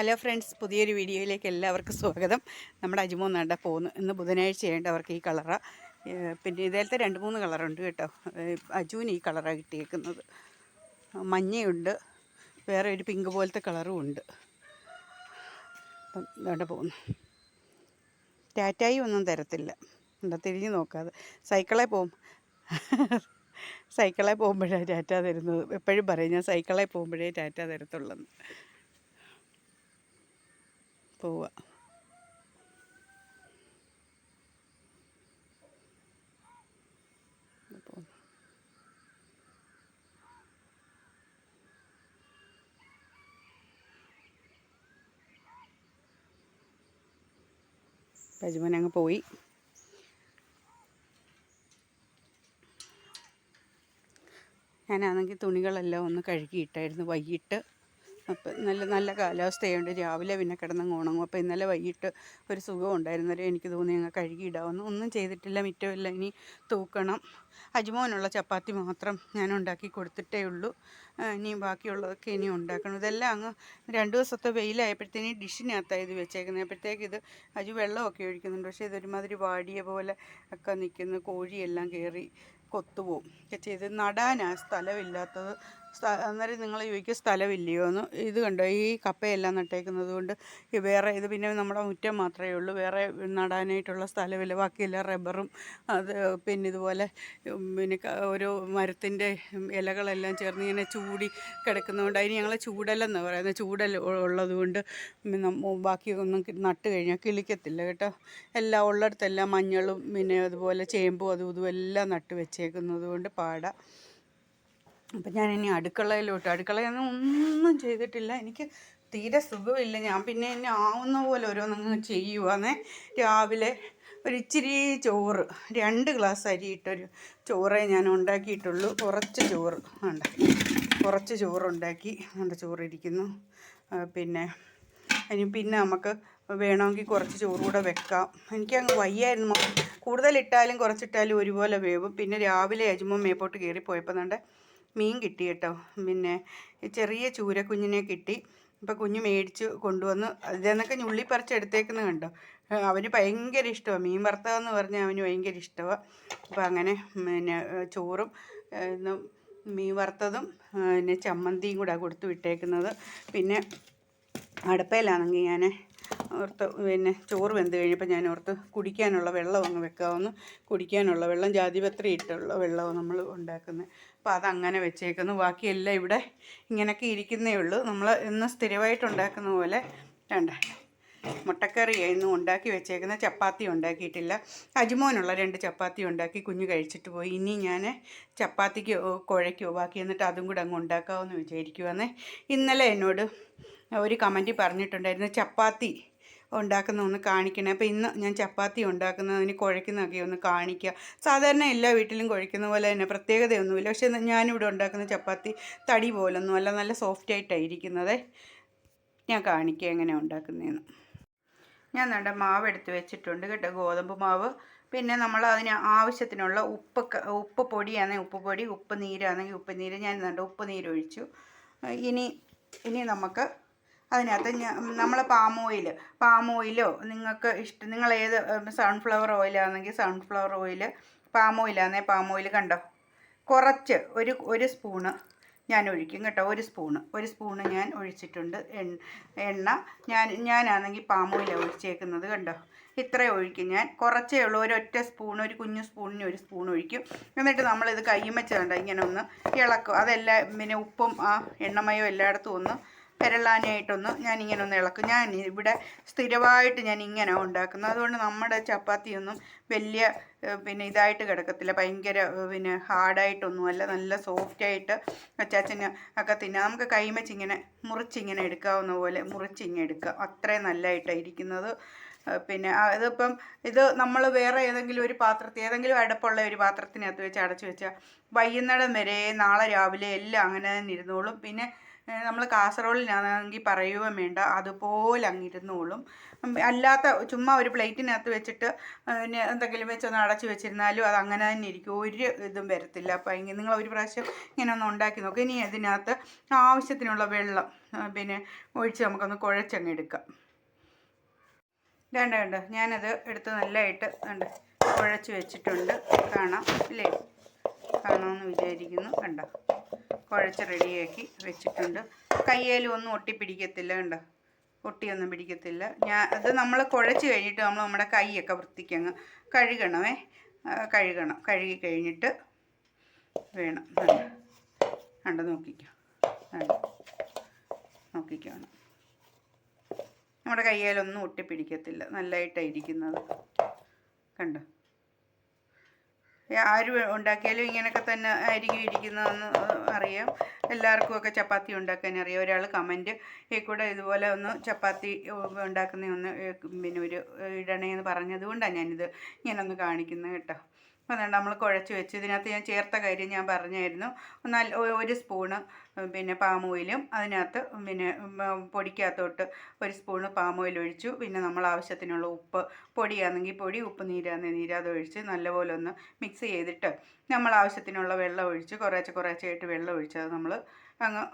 Hello friends പുതിയൊരു വീഡിയോയിലേക്ക് എല്ലാവർക്കും സ്വാഗതം. നമ്മുടെ നട പോകുന്നു ഇന്ന് ബുധനാഴ്ച ആയിട്ട് അവർക്ക് ഈ കളറ. പിന്നെ ഇതേലത്തെ രണ്ട് മൂന്ന് കളറുണ്ട് കേട്ടോ. അജുവിന് ഈ കളറാണ് കിട്ടിയേക്കുന്നത്. മഞ്ഞയുണ്ട് വേറെ ഒരു പിങ്ക് പോലത്തെ കളറും ഉണ്ട്. അപ്പം ഇതോടെ പോകുന്നു ടാറ്റായി ഒന്നും തരത്തില്ല. എന്താ തിരിഞ്ഞു നോക്കാതെ. സൈക്കിളെ പോകും സൈക്കിളെ പോകുമ്പോഴേ ടാറ്റ തരുന്നത്. എപ്പോഴും പറയും ഞാൻ സൈക്കിളെ പോകുമ്പോഴേ ടാറ്റ തരത്തുള്ളെന്ന്. പോവുക. പജുമൻ അങ്ങ് പോയി. ഞാനാണെങ്കിൽ തുണികളെല്ലാം ഒന്ന് കഴുകിയിട്ടായിരുന്നു വൈകിട്ട് അപ്പം നല്ല നല്ല കാലാവസ്ഥയുണ്ട് രാവിലെ പിന്നെ കിടന്നങ്ങ് അപ്പോൾ ഇന്നലെ വൈകിട്ട് ഒരു സുഖം ഉണ്ടായിരുന്നവരെ എനിക്ക് തോന്നി അങ്ങ് കഴുകിയിടാമെന്ന് ഒന്നും ചെയ്തിട്ടില്ല മിറ്റമില്ല ഇനി തൂക്കണം. അജ്മോനുള്ള ചപ്പാത്തി മാത്രം ഞാൻ ഉണ്ടാക്കി കൊടുത്തിട്ടേ ഉള്ളൂ. ഇനി ബാക്കിയുള്ളതൊക്കെ ഇനി ഉണ്ടാക്കണം. ഇതെല്ലാം അങ്ങ് രണ്ട് ദിവസത്തെ വെയിലായപ്പോഴത്തേന് ഡിഷിനകത്താണ് ഇത് വെച്ചേക്കുന്നത്. അപ്പോഴത്തേക്ക് ഇത് അജു വെള്ളമൊക്കെ ഒഴിക്കുന്നുണ്ട്. പക്ഷേ ഇതൊരുമാതിരി വാടിയ പോലെ ഒക്കെ നിൽക്കുന്നു. കോഴിയെല്ലാം കയറി കൊത്തുപോകും. ഒക്കെ ചെയ്ത് നടാനാ സ്ഥലമില്ലാത്തത്. സ്ഥ- അന്നേരം നിങ്ങൾ ചോദിക്കും സ്ഥലമില്ലയോ എന്ന് ഇത് കണ്ടോ ഈ കപ്പയെല്ലാം നട്ടേക്കുന്നത് കൊണ്ട് ഈ വേറെ ഇത് പിന്നെ നമ്മുടെ മുറ്റം മാത്രമേ ഉള്ളൂ. വേറെ നടാനായിട്ടുള്ള സ്ഥലമില്ല. ബാക്കിയെല്ലാം റബ്ബറും അത് പിന്നെ ഇതുപോലെ പിന്നെ ഒരു മരത്തിന്റെ ഇലകളെല്ലാം ചേർന്ന് ഇങ്ങനെ ചൂടി കിടക്കുന്നതുകൊണ്ട് അതിന് ഞങ്ങൾ ചൂടലെന്ന് പറയുന്നത്. ചൂടൽ ഉള്ളത് ഉള്ളതുകൊണ്ട് ബാക്കി ബാക്കിയൊന്നും നട്ട് കഴിഞ്ഞാൽ കിളിക്കത്തില്ല കേട്ടോ. എല്ലാം ഉള്ളിടത്തെല്ലാം മഞ്ഞളും പിന്നെ അതുപോലെ ചേമ്പും അതും ഇതും എല്ലാം നട്ട് വെച്ചേക്കുന്നത് കൊണ്ട് പാടാം. അപ്പം ഞാൻ ഇനി അടുക്കളയിലോട്ട് അടുക്കളയൊന്നും ഒന്നും ചെയ്തിട്ടില്ല. എനിക്ക് തീരെ സുഖമില്ല. ഞാൻ പിന്നെ എന്നെ ആവുന്ന പോലെ ഓരോന്നങ്ങ് ചെയ്യുവാന്നേ. രാവിലെ ഒരു ഇച്ചിരി ചോറ് രണ്ട് ഗ്ലാസ് അരിയിട്ടൊരു ചോറേ ഞാൻ ഉണ്ടാക്കിയിട്ടുള്ളൂ. കുറച്ച് ചോറ് വേണ്ട. കുറച്ച് ചോറുണ്ടാക്കി വേണ്ട ചോറിരിക്കുന്നു. പിന്നെ ഇനി പിന്നെ നമുക്ക് വേണമെങ്കിൽ കുറച്ച് ചോറ് കൂടെ വെക്കാം. എനിക്ക് അങ്ങ് വയ്യായിരുന്നു കൂടുതലിട്ടാലും കുറച്ചിട്ടാലും ഒരുപോലെ വേവും. പിന്നെ രാവിലെ അജുമ്മ മേപ്പോട്ട് കയറിപ്പോയപ്പോൾ കണ്ട് മീൻ കിട്ടി കേട്ടോ. പിന്നെ ചെറിയ ചൂരക്കുഞ്ഞിനെ കിട്ടി. ഇപ്പം കുഞ്ഞ് മേടിച്ച് കൊണ്ടുവന്ന് ഇതെന്നൊക്കെ ഞുള്ളി പറിച്ചെടുത്തേക്കുന്നത് കണ്ടോ? അവന് ഭയങ്കര ഇഷ്ടമാണ് മീൻ വറുത്തതെന്ന് പറഞ്ഞാൽ അവന് ഭയങ്കര ഇഷ്ടമാണ് അപ്പോൾ അങ്ങനെ പിന്നെ ചോറും ഇന്നും മീൻ വറുത്തതും പിന്നെ ചമ്മന്തിയും കൂടെ കൊടുത്തു വിട്ടേക്കുന്നത്. പിന്നെ അടുപ്പയിലാണെങ്കിൽ ഞാൻ ഓർത്ത് പിന്നെ ചോറ് വെന്ത് കഴിഞ്ഞപ്പോൾ ഞാൻ ഓർത്ത് കുടിക്കാനുള്ള വെള്ളം അങ്ങ് വെക്കാമെന്ന് കുടിക്കാനുള്ള വെള്ളം ജാതിപത്രി ഇട്ടുള്ള വെള്ളമാണ് നമ്മൾ ഉണ്ടാക്കുന്നത്. അപ്പോൾ അതങ്ങനെ വെച്ചേക്കുന്നു. ബാക്കിയെല്ലാം ഇവിടെ ഇങ്ങനെയൊക്കെ ഇരിക്കുന്നേ ഉള്ളൂ. നമ്മൾ ഇന്ന് സ്ഥിരമായിട്ട് ഉണ്ടാക്കുന്ന പോലെ വേണ്ട മുട്ടക്കറിയായിരുന്നു ഉണ്ടാക്കി വെച്ചേക്കുന്ന. ചപ്പാത്തി ഉണ്ടാക്കിയിട്ടില്ല. അജ്മോനുള്ള രണ്ട് ചപ്പാത്തി ഉണ്ടാക്കി കുഞ്ഞ് കഴിച്ചിട്ട് പോയി. ഇനി ഞാൻ ചപ്പാത്തിക്ക് കുഴയ്ക്കോ ബാക്കി എന്നിട്ട് അതും കൂടെ അങ്ങ് ഉണ്ടാക്കാമെന്ന് വിചാരിക്കുവാന്നേ ഇന്നലെ എന്നോട് ഒരു കമന്റ് പറഞ്ഞിട്ടുണ്ടായിരുന്നു ചപ്പാത്തി ഉണ്ടാക്കുന്ന ഒന്ന് കാണിക്കണേ. അപ്പോൾ ഇന്ന് ഞാൻ ചപ്പാത്തി ഉണ്ടാക്കുന്നതിന് കുഴയ്ക്കുന്നതൊക്കെ ഒന്ന് കാണിക്കുക സാധാരണ എല്ലാ വീട്ടിലും കുഴയ്ക്കുന്ന പോലെ തന്നെ പ്രത്യേകതയൊന്നുമില്ല. പക്ഷേ ഞാനിവിടെ ഉണ്ടാക്കുന്ന ചപ്പാത്തി തടി പോലൊന്നും അല്ല നല്ല സോഫ്റ്റ് ആയിട്ടാണ് ഇരിക്കുന്നത് ഞാൻ കാണിക്കുക എങ്ങനെ ഉണ്ടാക്കുന്നതെന്ന് ഞാൻ നല്ല മാവ് എടുത്ത് വെച്ചിട്ടുണ്ട് കേട്ടോ ഗോതമ്പ് മാവ്. പിന്നെ നമ്മൾ അതിന് ആവശ്യത്തിനുള്ള ഉപ്പ് ഉപ്പ് പൊടിയാണെങ്കിൽ ഉപ്പ് പൊടി ഉപ്പ് നീരാണെങ്കിൽ ഉപ്പ് നീര്. ഞാൻ നല്ല ഉപ്പ് നീരൊഴിച്ചു. ഇനി ഇനി നമുക്ക് അതിനകത്ത് നമ്മൾ പാം ഓയിൽ പാം ഓയിലോ നിങ്ങൾക്ക് ഇഷ്ടം നിങ്ങൾ ഏത് സൺഫ്ലവർ ഓയിലാണെങ്കിൽ സൺഫ്ലവർ ഓയിൽ പാം ഓയിലാണെങ്കിൽ പാം ഓയിൽ കണ്ടോ? കുറച്ച് ഒരു ഒരു സ്പൂണ് ഞാൻ ഒഴിക്കും കേട്ടോ ഒരു സ്പൂണ്. ഒരു സ്പൂണ് ഞാൻ ഒഴിച്ചിട്ടുണ്ട് എണ്ണ. ഞാൻ ഞാനാണെങ്കിൽ പാം ഓയിലാണ് ഒഴിച്ചേക്കുന്നത് കണ്ടോ? ഇത്രയും ഒഴിക്കും ഞാൻ. കുറച്ചേ ഉള്ളൂ ഒരൊറ്റ സ്പൂൺ ഒരു കുഞ്ഞു സ്പൂണിന് ഒരു സ്പൂൺ ഒഴിക്കും. എന്നിട്ട് നമ്മളിത് കയ്യുമ്മച്ച് കണ്ടോ ഇങ്ങനെ ഒന്ന് ഇളക്കും. അതെല്ലാം പിന്നെ ഉപ്പും ആ എണ്ണമയോ എല്ലായിടത്തും ഒന്ന് പെരളാനായിട്ടൊന്ന് ഞാനിങ്ങനെ ഒന്ന് ഇളക്കും. ഞാൻ ഇവിടെ സ്ഥിരമായിട്ട് ഞാൻ ഇങ്ങനെ ഉണ്ടാക്കുന്നത്. അതുകൊണ്ട് നമ്മുടെ ചപ്പാത്തിയൊന്നും വലിയ പിന്നെ ഇതായിട്ട് കിടക്കത്തില്ല. ഭയങ്കര പിന്നെ ഹാർഡായിട്ടൊന്നുമല്ല നല്ല സോഫ്റ്റായിട്ട് അച്ചാച്ചന് ഒക്കെ തിന്നാം. നമുക്ക് കൈമച്ച് ഇങ്ങനെ മുറിച്ചിങ്ങനെ എടുക്കാവുന്ന പോലെ മുറിച്ചിങ്ങനെ എടുക്കുക. അത്രയും നല്ലതായിട്ടാണ് ഇരിക്കുന്നത്. പിന്നെ അതിപ്പം ഇത് നമ്മൾ വേറെ ഏതെങ്കിലും ഒരു പാത്രത്തിൽ ഏതെങ്കിലും അടപ്പുള്ള ഒരു പാത്രത്തിനകത്ത് വെച്ച് അടച്ചു വെച്ചാൽ വൈകുന്നേരം വരെ നാളെ രാവിലെ എല്ലാം അങ്ങനെ തന്നെ ഇരുന്നോളും. പിന്നെ നമ്മൾ കാസറോളിനാണെങ്കിൽ പറയുകയും വേണ്ട. അതുപോലെ അങ്ങിരുന്നോളും. അല്ലാത്ത ചുമ്മാ ഒരു പ്ലേറ്റിനകത്ത് വെച്ചിട്ട് പിന്നെ എന്തെങ്കിലും വെച്ചൊന്ന് അടച്ചു വെച്ചിരുന്നാലും അത് അങ്ങനെ തന്നെ ഇരിക്കും. ഒരു ഇതും വരത്തില്ല. അപ്പോൾ ഇങ്ങനെ നിങ്ങൾ ഒരു പ്രാവശ്യം ഇങ്ങനെ ഒന്ന് ഉണ്ടാക്കി നോക്കുക ഇനി ഇതിനകത്ത് ആവശ്യത്തിനുള്ള വെള്ളം പിന്നെ ഒഴിച്ച് നമുക്കൊന്ന് കുഴച്ചങ്ങ് എടുക്കാം. വേണ്ട വേണ്ട. ഞാനത് എടുത്ത് നല്ലതായിട്ട് ഉണ്ട് കുഴച്ച് വെച്ചിട്ടുണ്ട്. കാണാം അല്ലേ? കാണാമെന്ന് വിചാരിക്കുന്നു. കണ്ടോ? കുഴച്ച് റെഡിയാക്കി വെച്ചിട്ടുണ്ട്. കയ്യേലും ഒന്നും ഒട്ടി പിടിക്കത്തില്ല കണ്ടോ? ഒട്ടിയൊന്നും പിടിക്കത്തില്ല. ഞാൻ അത് നമ്മൾ കുഴച്ച് കഴിഞ്ഞിട്ട് നമ്മൾ നമ്മുടെ കൈയൊക്കെ വൃത്തിക്കങ്ങ് കഴുകണമേ. കഴുകണം. കഴുകി കഴിഞ്ഞിട്ട് വേണം. കണ്ടോ? നോക്കിക്കോ. നോക്കിക്കണം നമ്മുടെ കയ്യിലൊന്നും ഒട്ടിപ്പിടിക്കത്തില്ല. നല്ലതായിട്ടാണ് ഇരിക്കുന്നത്. കണ്ടോ? ആര് ഉണ്ടാക്കിയാലും ഇങ്ങനെയൊക്കെ തന്നെ ആയിരിക്കും ഇരിക്കുന്നതെന്ന് അറിയാം. എല്ലാവർക്കും ഒക്കെ ചപ്പാത്തി ഉണ്ടാക്കാൻ അറിയാം. ഒരാൾ കമന്റ് ഈ കൂടെ ഇതുപോലെ ഒന്ന് ചപ്പാത്തി ഉണ്ടാക്കുന്ന ഒന്ന് പിന്നെ ഒരു ഇടണേന്ന് പറഞ്ഞതുകൊണ്ടാണ് ഞാനിത് ഇങ്ങനെ ഒന്ന് കാണിക്കുന്നത് കേട്ടോ. അതുകൊണ്ട് നമ്മൾ കുഴച്ച് വെച്ച്. ഇതിനകത്ത് ഞാൻ ചേർത്ത കാര്യം ഞാൻ പറഞ്ഞായിരുന്നു. നല്ല ഒരു സ്പൂണ് പിന്നെ പാം ഓയിലും അതിനകത്ത് പിന്നെ പൊടിക്കകത്തോട്ട് ഒരു സ്പൂണ് പാം ഓയിൽ ഒഴിച്ചു. പിന്നെ നമ്മൾ ആവശ്യത്തിനുള്ള ഉപ്പ് പൊടിയാണെങ്കിൽ പൊടി ഉപ്പ് നീരാന്ന് നീരാതെ ഒഴിച്ച് നല്ലപോലെ ഒന്ന് മിക്സ് ചെയ്തിട്ട് നമ്മൾ ആവശ്യത്തിനുള്ള വെള്ളം ഒഴിച്ച് കുറേശ്ശെ കുറേശ്ശെയായിട്ട് വെള്ളം ഒഴിച്ച് അത് നമ്മൾ അങ്ങ്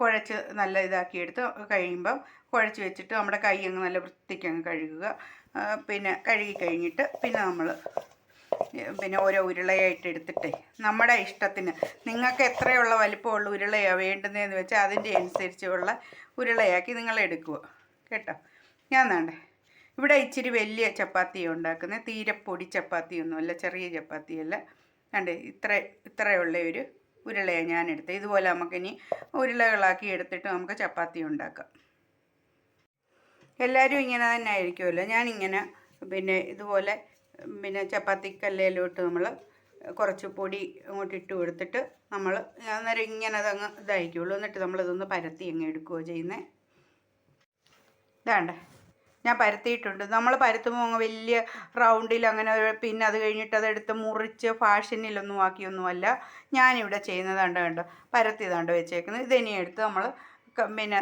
കുഴച്ച് നല്ല ഇതാക്കിയെടുത്ത് കഴിയുമ്പം കുഴച്ച് വെച്ചിട്ട് നമ്മുടെ കൈ അങ്ങ് നല്ല വൃത്തിക്ക് അങ്ങ് കഴുകുക. പിന്നെ കഴുകി കഴിഞ്ഞിട്ട് പിന്നെ നമ്മൾ പിന്നെ ഓരോ ഉരുളയായിട്ട് എടുത്തിട്ടേ. നമ്മുടെ ഇഷ്ടത്തിന്. നിങ്ങൾക്ക് എത്രയുള്ള വലിപ്പമുള്ള ഉരുളയാണ് വേണ്ടുന്നതെന്ന് വെച്ചാൽ അതിന്റെ അനുസരിച്ചുള്ള ഉരുളയാക്കി നിങ്ങൾ എടുക്കുക. കേട്ടോ? ഞാൻ വേണ്ടേ ഇവിടെ ഇച്ചിരി വലിയ ചപ്പാത്തിയാണ് ഉണ്ടാക്കുന്നത്. തീരെ പൊടി ചപ്പാത്തിയൊന്നുമല്ല ചെറിയ ചപ്പാത്തിയല്ല. കണ്ടേ ഇത്ര ഇത്രയുള്ള ഒരു ഉരുളയാണ് ഞാൻ എടുത്തത്. ഇതുപോലെ നമുക്കിനി ഉരുളകളാക്കി എടുത്തിട്ട് നമുക്ക് ചപ്പാത്തി ഉണ്ടാക്കാം. എല്ലാവരും ഇങ്ങനെ തന്നെ ആയിരിക്കുമല്ലോ. ഞാനിങ്ങനെ പിന്നെ ഇതുപോലെ പിന്നെ ചപ്പാത്തി കല്ലേലോട്ട് നമ്മൾ കുറച്ച് പൊടി അങ്ങോട്ട് ഇട്ട് കൊടുത്തിട്ട് നമ്മൾ അന്നേരം ഇങ്ങനെ അതങ്ങ് ഇതായിരിക്കുള്ളൂ. എന്നിട്ട് നമ്മളിതൊന്ന് പരത്തി അങ്ങ് എടുക്കുകയോ ചെയ്യുന്നത് ഇതാണ്ടേ. ഞാൻ പരത്തിയിട്ടുണ്ട്. നമ്മൾ പരത്തുമ്പോൾ അങ്ങ് വലിയ റൗണ്ടിൽ അങ്ങനെ പിന്നെ അത് കഴിഞ്ഞിട്ട് അതെടുത്ത് മുറിച്ച് ഫാഷനിലൊന്നും ആക്കിയൊന്നുമല്ല. ഞാനിവിടെ ചെയ്യുന്നതാണ്ട് കണ്ടോ. പരത്തിയതാണ്ട് വെച്ചേക്കുന്നത്. ഇതിനി എടുത്ത് നമ്മൾ പിന്നെ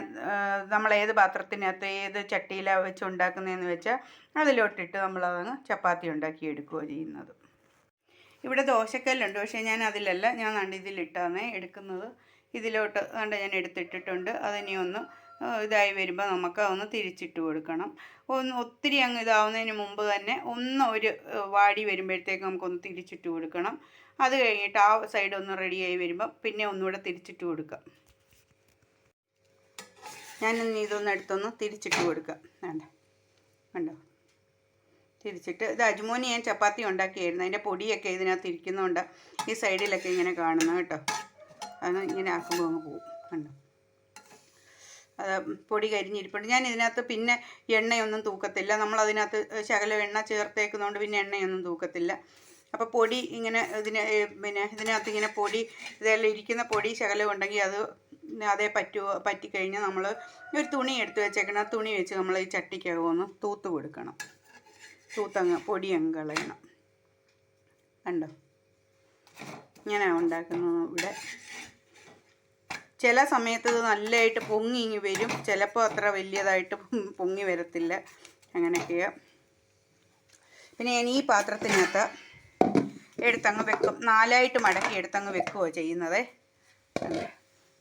നമ്മൾ ഏത് പാത്രത്തിനകത്ത് ഏത് ചട്ടിയിലാണ് വെച്ച് ഉണ്ടാക്കുന്നതെന്ന് വെച്ചാൽ അതിലോട്ടിട്ട് നമ്മളതങ്ങ് ചപ്പാത്തി ഉണ്ടാക്കി എടുക്കുകയോ ചെയ്യുന്നത്. ഇവിടെ ദോശക്കല്ലുണ്ട്. പക്ഷേ ഞാൻ അതിലല്ല ഞാൻ കണ്ട് ഇതിലിട്ടാണ് എടുക്കുന്നത്. ഇതിലോട്ട് കണ്ട് ഞാൻ എടുത്തിട്ടിട്ടുണ്ട്. അതിനി ഒന്ന് ഇതായി വരുമ്പോൾ നമുക്ക് അതൊന്ന് തിരിച്ചിട്ട് കൊടുക്കണം. ഒന്ന് ഒത്തിരി അങ്ങ് ഇതാവുന്നതിന് മുമ്പ് തന്നെ ഒന്ന് ഒരു വാടി വരുമ്പോഴത്തേക്ക് നമുക്കൊന്ന് തിരിച്ചിട്ട് കൊടുക്കണം. അത് കഴിഞ്ഞിട്ട് ആ സൈഡ് ഒന്ന് റെഡിയായി വരുമ്പോൾ പിന്നെ ഒന്നുകൂടെ തിരിച്ചിട്ട് കൊടുക്കാം. ഞാനിനി ഇതൊന്ന് എടുത്തൊന്ന് തിരിച്ചിട്ട് കൊടുക്കാം. വേണ്ട. കണ്ടോ? തിരിച്ചിട്ട് ഇത് അജ്മോനി ഞാൻ ചപ്പാത്തി ഉണ്ടാക്കിയായിരുന്നു. അതിന്റെ പൊടിയൊക്കെ ഇതിനകത്ത് ഇരിക്കുന്നതുകൊണ്ട് ഈ സൈഡിലൊക്കെ ഇങ്ങനെ കാണുന്നു കേട്ടോ. അത് ഇങ്ങനെ ആക്കുമ്പോൾ അങ്ങ് പോകും കണ്ടോ? അത് പൊടി കരിഞ്ഞിരിപ്പുണ്ട്. ഞാൻ ഇതിനകത്ത് പിന്നെ എണ്ണയൊന്നും തൂക്കത്തില്ല. നമ്മൾ അതിനകത്ത് ശകലം എണ്ണ ചേർത്തേക്കുന്നതുകൊണ്ട് പിന്നെ എണ്ണയൊന്നും തൂക്കത്തില്ല. അപ്പോൾ പൊടി ഇങ്ങനെ ഇതിന് പിന്നെ ഇതിനകത്ത് ഇങ്ങനെ പൊടി ഇതെല്ലാം ഇരിക്കുന്ന പൊടി ശകലം ഉണ്ടെങ്കിൽ അത് അതേ പറ്റുമോ പറ്റിക്കഴിഞ്ഞാൽ നമ്മൾ ഒരു തുണി എടുത്ത് വെച്ചേക്കണം. തുണി വെച്ച് നമ്മൾ ഈ ചട്ടിക്കകം ഒന്ന് തൂത്ത് കൊടുക്കണം. തൂത്തങ്ങ് പൊടി അങ്ങ് കളയണം. കണ്ടോ? ഇങ്ങനെ ഉണ്ടാക്കുന്നത് ഇവിടെ. ചില സമയത്ത് ഇത് നല്ലതായിട്ട് പൊങ്ങി ഇങ്ങി വരും. ചിലപ്പോൾ അത്ര വലിയതായിട്ട് പൊങ്ങി വരത്തില്ല. അങ്ങനെയൊക്കെയാണ് പിന്നെ ഞാൻ ഈ പാത്രത്തിനകത്ത് എടുത്തങ്ങ് വെക്കും. നാലായിട്ട് മടക്കി എടുത്തങ്ങ് വെക്കുകയോ ചെയ്യുന്നത്?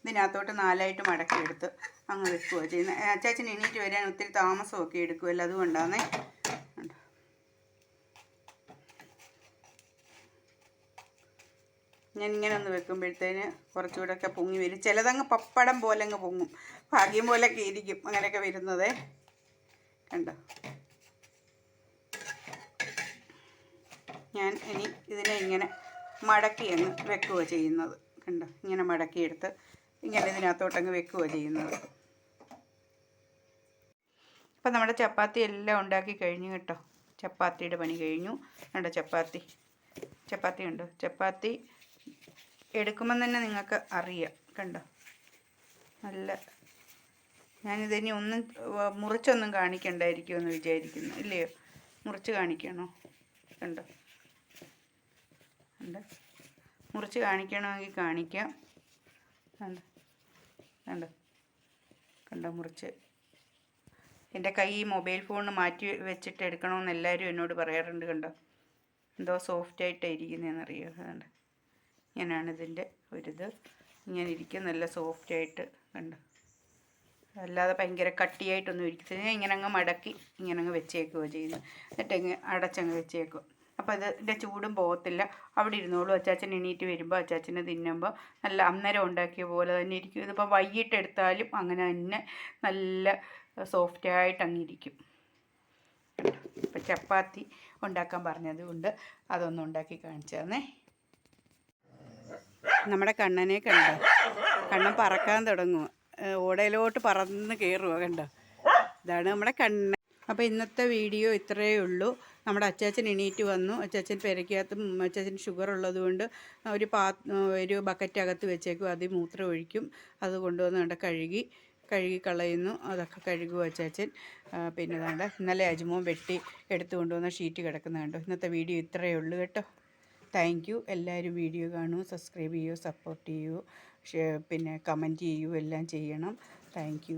ഇതിനകത്തോട്ട് നാലായിട്ട് മടക്കി എടുത്ത് അങ്ങ് വെക്കുകയോ ചെയ്യുന്നത്? അച്ചാച്ചൻ എണീറ്റ് വരാൻ ഒത്തിരി താമസമൊക്കെ എടുക്കുമല്ലോ അതുകൊണ്ടാണ് ഞാൻ ഇങ്ങനെ ഒന്ന് വെക്കുമ്പോഴത്തേന് കുറച്ചുകൂടെ ഒക്കെ പൊങ്ങി വരും. ചിലതങ്ങ് പപ്പടം പോലെ അങ്ങ് പൊങ്ങും. ഭാഗ്യം പോലെയൊക്കെ ഇരിക്കും അങ്ങനെയൊക്കെ വരുന്നത്. കണ്ടോ? ഞാൻ ഇനി ഇതിനെ ഇങ്ങനെ മടക്കി അങ്ങ് വെക്കുക ചെയ്യുന്നത്. കണ്ടോ? ഇങ്ങനെ മടക്കിയെടുത്ത് ഇങ്ങനെ ഇതിനകത്തോട്ടങ്ങ് വെക്കുക ചെയ്യുന്നത്. അപ്പം നമ്മുടെ ചപ്പാത്തി എല്ലാം ഉണ്ടാക്കി കഴിഞ്ഞു കേട്ടോ. ചപ്പാത്തിയുടെ പണി കഴിഞ്ഞു. കണ്ടോ ചപ്പാത്തി? ചപ്പാത്തി ഉണ്ടോ ചപ്പാത്തി എടുക്കുമ്പം തന്നെ നിങ്ങൾക്ക് അറിയാം. കണ്ടോ? നല്ല ഞാനിതിനി ഒന്നും മുറിച്ചൊന്നും കാണിക്കണ്ടായിരിക്കുമെന്ന് വിചാരിക്കുന്നു. ഇല്ലയോ? മുറിച്ച് കാണിക്കണോ? കണ്ടോ? കണ്ടോ മുറിച്ച് കാണിക്കണമെങ്കിൽ കാണിക്കാം. കണ്ടോ? കണ്ടോ? കണ്ടോ മുറിച്ച്? എന്റെ കൈ ഈ മൊബൈൽ ഫോണിന് മാറ്റി വെച്ചിട്ട് എടുക്കണമെന്ന് എല്ലാവരും എന്നോട് പറയാറുണ്ട് കണ്ടോ? എന്തോ സോഫ്റ്റായിട്ടാണ് ഇരിക്കുന്നതെന്നറിയോ കണ്ടോ? ഇങ്ങനെയാണിതിന്റെ ഒരിത്. ഇങ്ങനെ ഇരിക്കും നല്ല സോഫ്റ്റ് ആയിട്ട്. കണ്ടോ? അല്ലാതെ ഭയങ്കര കട്ടിയായിട്ടൊന്നും ഇരിക്കത്തില്ല. ഇങ്ങനെ അങ്ങ് മടക്കി ഇങ്ങനെ അങ്ങ് വെച്ചേക്കുകയോ ചെയ്യുന്നത്. എന്നിട്ടങ്ങ് അടച്ചങ്ങ് വെച്ചേക്കും അപ്പോൾ ഇതിന്റെ ചൂടും പോകത്തില്ല. അവിടെ ഇരുന്നോളൂ അച്ചാച്ചൻ എണീറ്റ് വരുമ്പോൾ അച്ചാച്ചനെ തിന്നുമ്പോൾ നല്ല അന്നേരം ഉണ്ടാക്കിയ പോലെ തന്നെ ഇരിക്കും. ഇതിപ്പോൾ വൈകിട്ട് എടുത്താലും അങ്ങനെ തന്നെ നല്ല സോഫ്റ്റായിട്ട് അങ്ങിരിക്കും ഇപ്പം ചപ്പാത്തി ഉണ്ടാക്കാൻ പറഞ്ഞത് കൊണ്ട് അതൊന്നും ഉണ്ടാക്കി കാണിച്ചു തന്നേ. നമ്മുടെ കണ്ണനെ കണ്ടോ? കണ്ണൻ പറക്കാൻ തുടങ്ങുക ഓടയിലോട്ട് പറന്ന് കയറുക കണ്ടോ? ഇതാണ് നമ്മുടെ കണ്ണൻ അപ്പോൾ ഇന്നത്തെ വീഡിയോ ഇത്രയേ ഉള്ളൂ. നമ്മുടെ അച്ചാച്ചൻ എണീറ്റ് വന്നു. അച്ചാച്ചൻ പെരയ്ക്കകത്ത് അച്ചാച്ചൻ ഷുഗർ ഉള്ളതുകൊണ്ട് ഒരു പാ ഒരു ബക്കറ്റ് അകത്ത് വെച്ചേക്കും. അതിൽ മൂത്രം ഒഴിക്കും. അത് കൊണ്ടുവന്ന് അവിടെ കഴുകി കഴുകി കളയുന്നു. അതൊക്കെ കഴുകും അച്ചാച്ചൻ? പിന്നെ വേണ്ട ഇന്നലെ അജുമോൻ വെട്ടി എടുത്തു കൊണ്ടുവന്ന ഷീറ്റ് കിടക്കുന്ന കണ്ടോ? ഇന്നത്തെ വീഡിയോ ഇത്രയേ ഉള്ളൂ കേട്ടോ. താങ്ക് യു എല്ലാവരും വീഡിയോ കാണൂ സബ്സ്ക്രൈബ് ചെയ്യൂ സപ്പോർട്ട് ചെയ്യൂ പിന്നെ കമന്റ് ചെയ്യൂ എല്ലാം ചെയ്യണം. താങ്ക്